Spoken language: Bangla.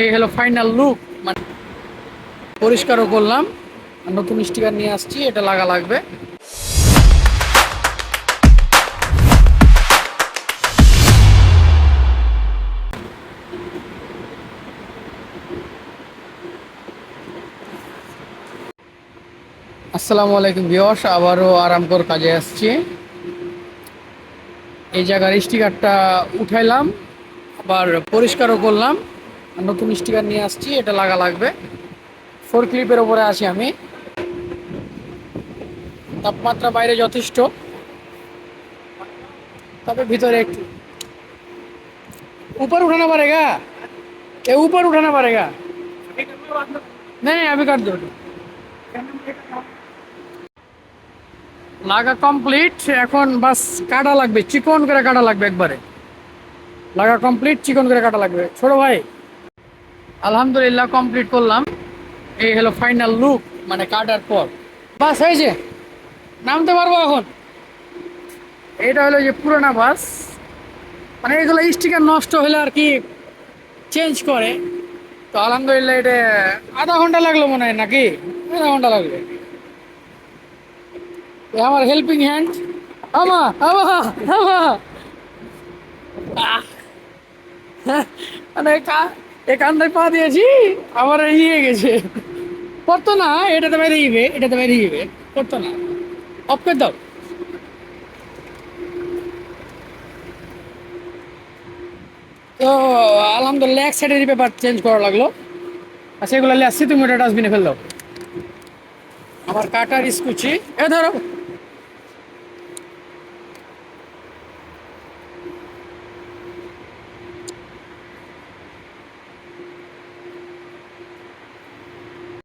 এই হলো ফাইনাল লুক মানে পরিষ্কারও করলাম নতুন স্টিকার নিয়ে আসছি, এটা লাগা লাগবে। আসসালামু আলাইকুম বিয়স আবারও আরাম আরামকর কাজে আসছি। এই জায়গার স্টিকারটা উঠাইলাম, আবার পরিষ্কারও করলাম। নতুন স্টিকার নিয়ে আসছি এটা লাগা লাগবে ফোর ক্লিপের ওপরে আছি আমি তাপমাত্রা বাইরে যথেষ্ট তবে ভিতরে একটু ऊपर उठाना पड़ेगा ये ऊपर उठाना पड़ेगा नहीं नहीं अभी कर दो লাগা কমপ্লিট এখন বাস কাটা লাগবে চিকন করে কাটা লাগবে একবারে লাগা কমপ্লিট চিকন করে কাটা লাগবে ছোট ভাই আলহামদুলিল্লাহ কমপ্লিট করলাম। এই হলো ফাইনাল লুক মানে কাটার পর। বাস হয়েছে নামতে পারব এখন? এটা হলো যে পুরোনো বাস। মানে এগুলো স্টিকার নষ্ট হলে আর কি চেঞ্জ করে। তো আলহামদুলিল্লাহ, এটা আধা ঘণ্টা লাগল মনে হয় নাকি? আধা ঘণ্টা লাগল। আমার হেল্পিং হ্যান্ড আমা আমা আমা। মানে এ কান্দায় পা দিয়েছি, আমার ইয়ে গেছে। করতো না, এটাতে বাইরে যাবে এটাতে বাইরে যাবে করতো না। অফ করে দাও। তো, আলহামদুলিল্লাহ, এক সাইডেরই পেপার চেঞ্জ করা লাগল। সেগুলো নিয়ে আসছি তুমি ওটা ডাস্টবিনে ফেল দাও। আমার কাটার স্কুচি, এ ধরো।